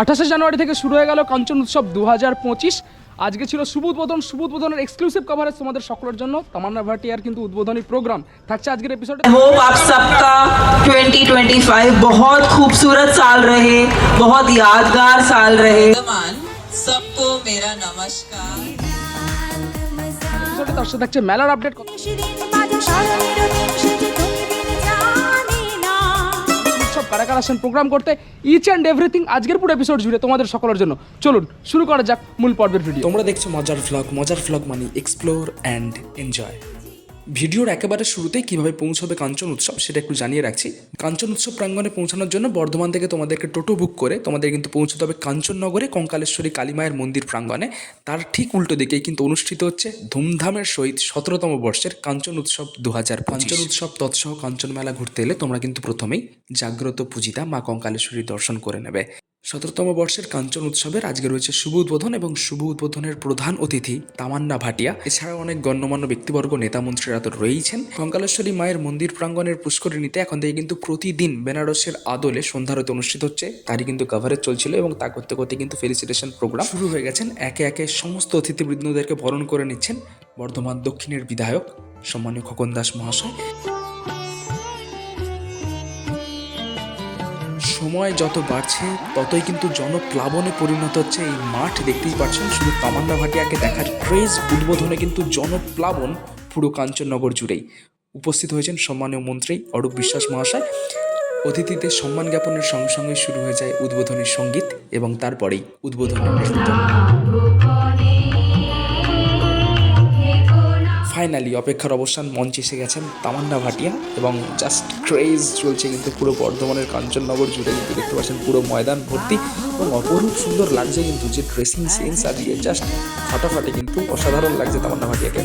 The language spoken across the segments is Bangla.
আঠাশে জানুয়ারি থেকে শুরু হয়ে গেল কাঞ্চন উৎসব দু হাজার পঁচিশ আজকে ছিল শুভ উদ্বোধন শুভ উদ্বোধনের এক্সক্লুসিভ কভারেজ তোমাদের সকলের জন্য তামান্না ভাটিয়ার কিন্তু উদ্বোধনী প্রোগ্রাম থাকছে আজকের এপিসোডে होप आप सबका 2025 बहुत खूबसूरत साल रहे बहुत यादगार साल रहे वर्तमान सबको मेरा नमस्कार এপিসোডে তার সাথে থাকছে মেলার আপডেট কারা আসেন প্রোগ্রাম করতে ইচ অ্যান্ড এভরিথিং আজকের পুরো এপিসোড জুড়ে তোমাদের সকলের জন্য। চলুন, শুরু করা যাক মূল পর্বের ভিডিও তোমরা দেখছ মজার ফ্লগ মজার ফ্লগ মানে এক্সপ্লোর অ্যান্ড এনজয় ভিডিওর একেবারে শুরুতেই কীভাবে পৌঁছবে কাঞ্চন উৎসব সেটা একটু জানিয়ে রাখছি। কাঞ্চন উৎসব প্রাঙ্গণে পৌঁছানোর জন্য বর্ধমান থেকে তোমাদেরকে টোটো বুক করে তোমাদের কিন্তু পৌঁছতে হবে কাঞ্চননগরে কঙ্কালেশ্বরী কালীমায়ের মন্দির প্রাঙ্গণে। তার ঠিক উল্টো দিকেই কিন্তু অনুষ্ঠিত হচ্ছে ধুমধামের সহিত সতেরোতম বর্ষের কাঞ্চন উৎসব দু হাজার কাঞ্চন উৎসব তৎসহ কাঞ্চন মেলা ঘুরতে এলে তোমরা কিন্তু প্রথমেই জাগ্রত পূজিতা মা কঙ্কালেশ্বরী দর্শন করে নেবে। সতেরোতম বর্ষের কাঞ্চন উৎসবের আজকে রয়েছে শুভ উদ্বোধন এবং শুভ উদ্বোধনের প্রধান অতিথি তামান্না ভাটিয়া। এছাড়াও অনেক গণ্যমান্য ব্যক্তিবর্গ, নেতা মন্ত্রীরা তো রয়েইছেন। কঙ্কালেশ্বরী মায়ের মন্দির প্রাঙ্গণের পুষ্করিণীতে এখন থেকে কিন্তু প্রতিদিন বেনারসের আদলে সন্ধ্যারতে অনুষ্ঠিত হচ্ছে। তারই কিন্তু কভারেজ চলছিল এবং তা করতে করতে কিন্তু ফেলিসিটেশন প্রোগ্রাম শুরু হয়ে গেছেন। একে একে সমস্ত অতিথিবৃন্দদেরকে বরণ করে নিচ্ছেন বর্ধমান দক্ষিণের বিধায়ক, সম্মানীয় খোকন দাস মহাশয়। সময় যত বাড়ছে, ততই কিন্তু জনপ্লাবনে পরিণত হচ্ছে এই মাঠ। দেখতেই পাচ্ছেন শুধু তামান্না ভাটিয়াকে দেখার ক্রেজ উদ্বোধনে কিন্তু জনপ্লাবন পুরো কাঞ্চননগর জুড়েই। উপস্থিত হয়েছেন সম্মানীয় মন্ত্রী অরূপ বিশ্বাস মহাশয়। অতিথিদের সম্মান জ্ঞাপনের সঙ্গে সঙ্গে শুরু হয়ে যায় উদ্বোধনী সংগীত এবং তারপরেই উদ্বোধনী নৃত্য ফাইনালি অপেক্ষার অবসান, মঞ্চে এসে গেছেন তামান্না ভাটিয়া এবং জাস্ট ক্রেজ চলছে কিন্তু পুরো বর্ধমানের কাঞ্চননগর জুড়ে কিন্তু দেখতে পাচ্ছেন পুরো ময়দান ভর্তি এবং অপরূপ সুন্দর লাগছে কিন্তু যে ড্রেসিং সেন্স আর দিয়ে জাস্ট ফাটাফাটি কিন্তু অসাধারণ লাগছে তামান্না ভাটিয়াকে।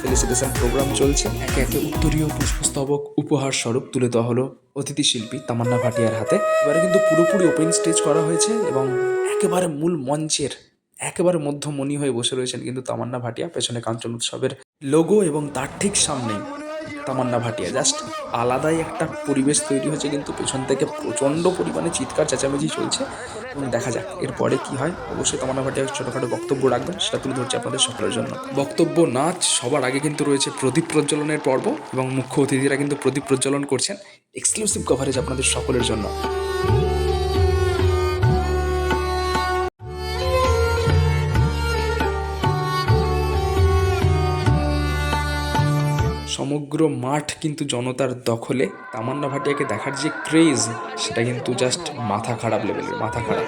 ফেলিসিটেশন প্রোগ্রাম চলছে। একে একে উত্তরীয় পুষ্পস্তবক উপহার স্বরূপ তুলে দেওয়া হলো অতিথি শিল্পী তামান্না ভাটিয়ার হাতে। এবারে কিন্তু পুরোপুরি ওপেন স্টেজ করা হয়েছে এবং একেবারে মূল মঞ্চের একেবারে মধ্যমণি হয়ে বসে রয়েছেন কিন্তু তামান্না ভাটিয়া। পেছনে কাঞ্চন উৎসবের লোগো এবং তার ঠিক সামনেই তামান্না ভাটিয়া। জাস্ট আলাদাই একটা পরিবেশ তৈরি হয়েছে কিন্তু পেছন থেকে প্রচণ্ড পরিমাণে চিৎকার, চেঁচামেচি চলছে। এবং দেখা যাক এরপরে কি হয়। অবশ্যই তামান্না ভাটিয়া ছোটোখাটো বক্তব্য রাখবেন, সেটা তুলে ধরছে আপনাদের সকলের জন্য। বক্তব্য নাচ সবার আগে কিন্তু রয়েছে প্রদীপ প্রজ্বলনের পর্ব এবং মুখ্য অতিথিরা কিন্তু প্রদীপ প্রজ্বলন করছেন। এক্সক্লুসিভ কভারেজ আপনাদের সকলের জন্য। সমগ্র মাঠ কিন্তু জনতার দখলে। তামান্না ভাটিয়াকে দেখার যে ক্রেজ সেটা কিন্তু জাস্ট মাথা খারাপ লেভেলের মাথা খারাপ।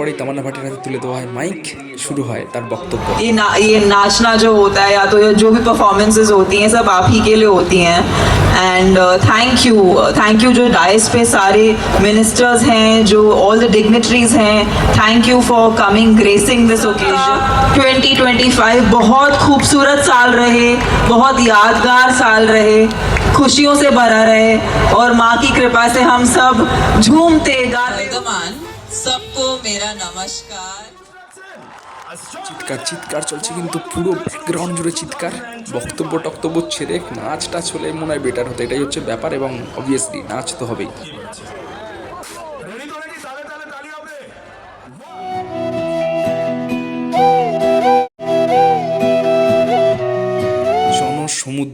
এরপরেই তামান্না ভাটিয়ার হাতে তুলে দেওয়া হয় মাইক শুরু হয় তার বক্তব্য ये ना ये नाचना जो होता है या तो ये जो भी परफॉर्मेंसेस होती हैं सब आप ही के लिए होती हैं and thank you thank you जो डाइस पे सारे मिनिस्टर्स हैं जो ऑल द डिग्नेटरीज हैं thank you for coming gracing this occasion 2025 बहुत खूबसूरत साल रहे बहुत यादगार साल रहे खुशियों से भरा रहे और माँ की कृपा से हम सब झूमते गाते সবকো মেরা নমস্কার চিৎকার চিৎকার চলছে কিন্তু পুরো ব্যাকগ্রাউন্ড জুড়ে চিৎকার। বক্তব্য, টক্তব্য ছেড়ে নাচটা চলে মনে হয় বেটার হতো। এটাই হচ্ছে ব্যাপার এবং অবভিয়াসলি নাচ তো হবেই।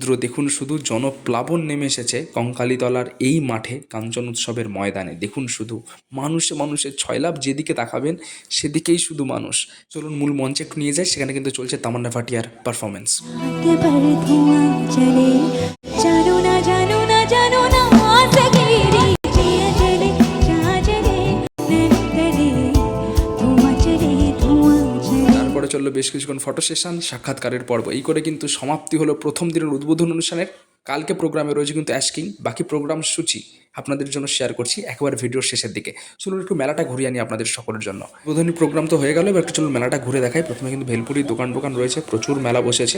চিত্র দেখুন শুধু জনপ্লাবন নেমে এসেছে কঙ্কালীতলার এই মাঠে কাঞ্চন উৎসবের ময়দানে। দেখুন শুধু মানুষে মানুষের ছয়লাভ যেদিকে তাকাবেন, সেদিকেই শুধু মানুষ। চলুন মূল মঞ্চে একটু নিয়ে যায় সেখানে কিন্তু চলছে তামান্না ভাটিয়ার পারফরমেন্স জানো না জানো না জানো না। তারপরে চলল বেশ কিছুক্ষণ ফটো সেশন, সাক্ষাৎকারের পর্ব। এই করে কিন্তু সমাপ্তি হলো প্রথম দিনের উদ্বোধন অনুষ্ঠানের। কালকে প্রোগ্রামে রয়েছে কিন্তু অ্যাশকিং বাকি প্রোগ্রাম সূচি আপনাদের জন্য শেয়ার করছি একেবারে ভিডিওর শেষের দিকে। চলুন একটু মেলাটা ঘুরিয়ে আনি আপনাদের সকলের জন্য। উদ্বোধনী প্রোগ্রাম তো হয়ে গেল, এবার একটু চলুন মেলাটা ঘুরে দেখাই। প্রথমে কিন্তু ভেলপুরির দোকান দোকান রয়েছে, প্রচুর মেলা বসেছে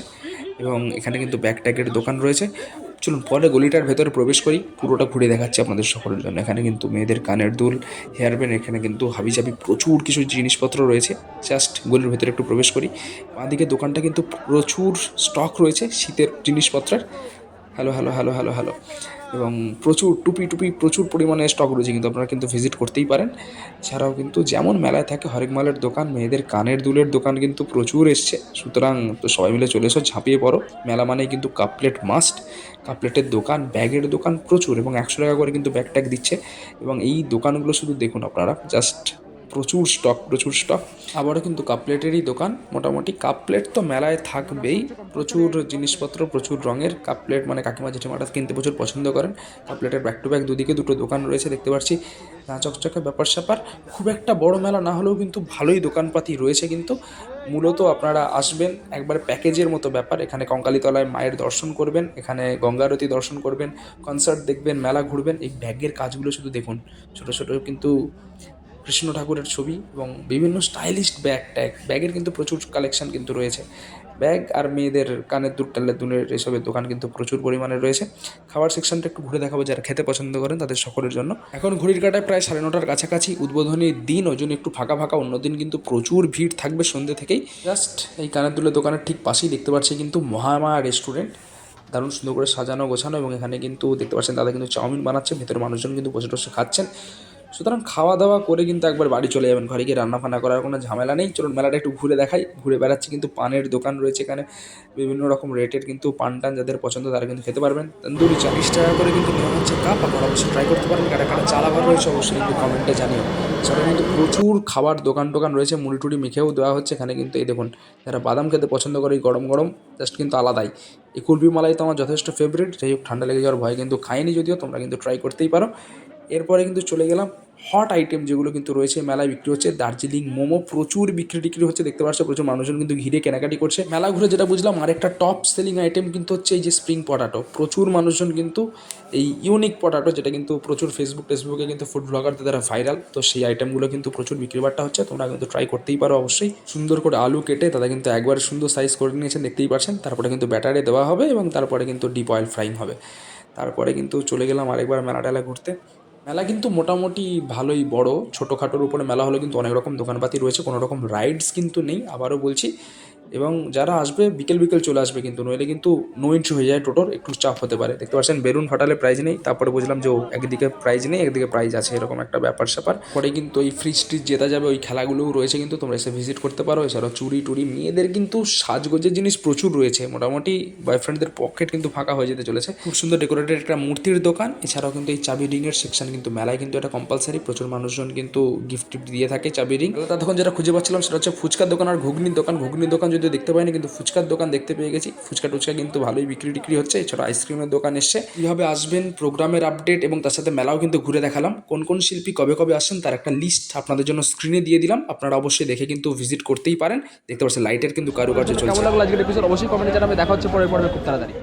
এবং এখানে কিন্তু ব্যাগ ট্যাগের দোকান রয়েছে। চলুন পরে গলিটার ভেতরে প্রবেশ করি। পুরোটা ঘুরে দেখাচ্ছি আপনাদের সকলের জন্য। এখানে কিন্তু মেয়েদের কানের দুল হেয়ার ব্যান্ড এখানে কিন্তু হাবিজাবি প্রচুর কিছু জিনিসপত্র রয়েছে। জাস্ট গলির ভেতরে একটু প্রবেশ করি। বাঁদিকে দোকানটা কিন্তু প্রচুর স্টক রয়েছে শীতের জিনিসপত্রের। Hello hello hello hello hello এবং প্রচুর টুপি টুপি প্রচুর পরিমাণে স্টক রয়েছে কিন্তু আপনারা কিন্তু ভিজিট করতেই পারেন। এছাড়াও কিন্তু যেমন মেলায় থাকে হরেক মালের দোকান, মেয়েদের কানের দুলের দোকান কিন্তু প্রচুর এসছে। সুতরাং তো সবাই মিলে চলে এসো, ঝাঁপিয়ে পড়ো। মেলা মানেই কিন্তু কাপ প্লেট মাস্ট কাপ প্লেটের দোকান ব্যাগের দোকান প্রচুর এবং একশো টাকা করে কিন্তু ব্যাগ ট্যাগ দিচ্ছে। এবং এই দোকানগুলো শুধু দেখুন আপনারা জাস্ট প্রচুর স্টক প্রচুর স্টক আবারও কিন্তু কাপ প্লেটেরই দোকান। মোটামুটি কাপ প্লেট তো মেলায় থাকবেই। প্রচুর জিনিসপত্র, প্রচুর রঙের কাপ প্লেট মানে কাকিমা জেঠিমাটা কিনতে প্রচুর পছন্দ করেন। কাপ প্লেটের ব্যাক টু ব্যাক দুদিকে দুটো দোকান রয়েছে, দেখতে পাচ্ছি। না চকচকে ব্যাপার স্যাপার। খুব একটা বড় মেলা না হলেও কিন্তু ভালোই দোকানপাতি রয়েছে কিন্তু। মূলত আপনারা আসবেন, একবার প্যাকেজের মতো ব্যাপার। এখানে কঙ্কালীতলায় মায়ের দর্শন করবেন, এখানে গঙ্গারতি দর্শন করবেন কনসার্ট দেখবেন, মেলা ঘুরবেন। এই ব্যাগের কাজগুলো শুধু দেখুন। ছোটো ছোটো কিন্তু কৃষ্ণ ঠাকুরের ছবি এবং বিভিন্ন স্টাইলিশ ব্যাগ ট্যাগ। ব্যাগের কিন্তু প্রচুর কালেকশন কিন্তু রয়েছে। ব্যাগ আর মেয়েদের কানের দুধ টালের দুলের এসবের দোকান কিন্তু প্রচুর পরিমাণে রয়েছে। খাবার সেকশনটা একটু ঘুরে দেখাবো যারা খেতে পছন্দ করেন তাদের সকলের জন্য। এখন ঘড়ির কাটায় প্রায় সাড়ে নটার কাছাকাছি উদ্বোধনীর দিন ওই জন্য একটু ফাঁকা ফাঁকা। অন্যদিন কিন্তু প্রচুর ভিড় থাকবে সন্ধ্যে থেকেই। জাস্ট এই কানের দুলের দোকানের ঠিক পাশেই দেখতে পাচ্ছি কিন্তু মহামায়া রেস্টুরেন্ট দারুণ সুন্দর করে সাজানো, গোছানো এবং এখানে কিন্তু দেখতে পাচ্ছেন দাদা কিন্তু চাউমিন বানাচ্ছে। ভেতরে মানুষজন কিন্তু বসে বসে খাচ্ছেন। সুতরাং খাওয়া দাওয়া করে কিন্তু একবার বাড়ি চলে যাবেন, ঘরে গিয়ে রান্না ফান্না করার কোনো ঝামেলা নেই। চলুন মেলাটা একটু ঘুরে দেখাই। ঘুরে বেড়াচ্ছি কিন্তু পানের দোকান রয়েছে এখানে। বিভিন্ন রকম রেটের কিন্তু পান টান যাদের পছন্দ তারা কিন্তু খেতে পারবেন। তন্দুরি চল্লিশ টাকা করে কিন্তু নেওয়া হচ্ছে কাপ। আপনারা অবশ্যই ট্রাই করতে পারেন। কাটা কাটা চাল আবার রয়েছে অবশ্যই কিন্তু কমেন্টে জানিও। এছাড়াও কিন্তু প্রচুর খাবার দোকান টোকান রয়েছে। মুড়ি টুড়ি মেখেও দেওয়া হচ্ছে। এখানে কিন্তু এই দেখুন, যারা বাদাম খেতে পছন্দ করে গরম গরম জাস্ট কিন্তু আলাদাই। এই কুলফি মালাই তো আমার যথেষ্ট ফেভারিট যাই হোক, ঠান্ডা লেগে যাওয়ার ভয় কিন্তু খাইনি যদিও, তোমরা কিন্তু ট্রাই করতেই পারো। এরপরে কিন্তু চলে গেলাম হট আইটেম যেগুলো কিন্তু রয়েছে, মেলায় বিক্রি হচ্ছে, দার্জিলিং মোমো প্রচুর বিক্রি টিক্রি হচ্ছে, দেখতে পাচ্ছ প্রচুর মানুষজন কিন্তু ঘিরে কেনাকাটি করছে। মেলা ঘুরে যেটা বুঝলাম, আরেকটা টপ সেলিং আইটেম কিন্তু হচ্ছে এই যে স্প্রিং পটাটো প্রচুর মানুষজন কিন্তু এই ইউনিক পটাটো যেটা কিন্তু প্রচুর ফেসবুক টেসবুকে কিন্তু ফুড ব্লগারদের দ্বারা ভাইরাল তো সেই আইটেমগুলো কিন্তু প্রচুর বিক্রি বাট্টা হচ্ছে, তোমরা কিন্তু ট্রাই করতেই পারো অবশ্যই। সুন্দর করে আলু কেটে তারা কিন্তু একবার সুন্দর সাইজ করে নিয়েছেন, দেখতেই পাচ্ছেন। তারপরে কিন্তু ব্যাটারে দেওয়া হবে এবং তারপরে কিন্তু ডিপ অয়েল ফ্রাইং হবে। তারপরে কিন্তু চলে গেলাম আরেকবার মেলা টেলা ঘুরতে। মেলা কিন্তু মোটামুটি ভালোই বড়। ছোটোখাটোর উপরে মেলা হলো কিন্তু অনেক রকম দোকানপাতি রয়েছে, কোনো রকম রাইডস কিন্তু নেই। আবারও বলছি এবং যারা আসবে, বিকেল বিকেল চলে আসবে কিন্তু, নইলে কিন্তু নো এন্ট্রি হয়ে যায় টোটোর, একটু চাপ হতে পারে। দেখতে পাচ্ছেন, বেলুন ফাটালে প্রাইজ নেই, তারপরে বুঝলাম যে একদিকে প্রাইজ নেই, একদিকে প্রাইজ আছে, এরকম একটা ব্যাপার স্যাপার। পরে কিন্তু ওই ফ্রিজ ট্রিজ জেতা যাবে, ওই খেলাগুলোও রয়েছে কিন্তু, তোমরা এসে ভিজিট করতে পারো। এছাড়াও চুরি টুরি, মেয়েদের কিন্তু সাজগোজের জিনিস প্রচুর রয়েছে। মোটামুটি বয়ফ্রেন্ডদের পকেট কিন্তু ফাঁকা হয়ে যেতে চলেছে। খুব সুন্দর ডেকোরেটেড একটা মূর্তির দোকান। এছাড়াও কিন্তু এই চাবি রিংয়ের সেকশন কিন্তু, মেলায় কিন্তু এটা কম্পালসারি প্রচুর মানুষজন কিন্তু গিফট দিয়ে থাকে চাবি রিং তখন যেটা খুঁজে পাচ্ছিলাম, সেটা হচ্ছে ফুচকার দোকান আর ঘুগনির দোকান। ঘুগনির দোকান যদিও দেখতে পাইনি কিন্তু ফুচকার দোকান দেখতে পেয়ে গেছি। ফুচকা টুচকা কিন্তু ভালোই বিক্রি টিক্রি হচ্ছে এছাড়া আইসক্রিমের দোকান এসছে। কীভাবে আসবেন প্রোগ্রামের আপডেট এবং তার সাথে মেলাও কিন্তু ঘুরে দেখালাম। কোন কোন শিল্পী কবে কবে আসছেন তার একটা লিস্ট আপনাদের জন্য স্ক্রিনে দিয়ে দিলাম। আপনারা অবশ্যই দেখে কিন্তু ভিজিট করতেই পারেন। দেখতে পাচ্ছেন লাইটের কিন্তু কারুকার্য চলছে কেমন লাগল আজকের এপিসোড অবশ্যই কমেন্টে জানাবে দেখা হচ্ছে পরে পর্বে খুব তাড়াতাড়ি।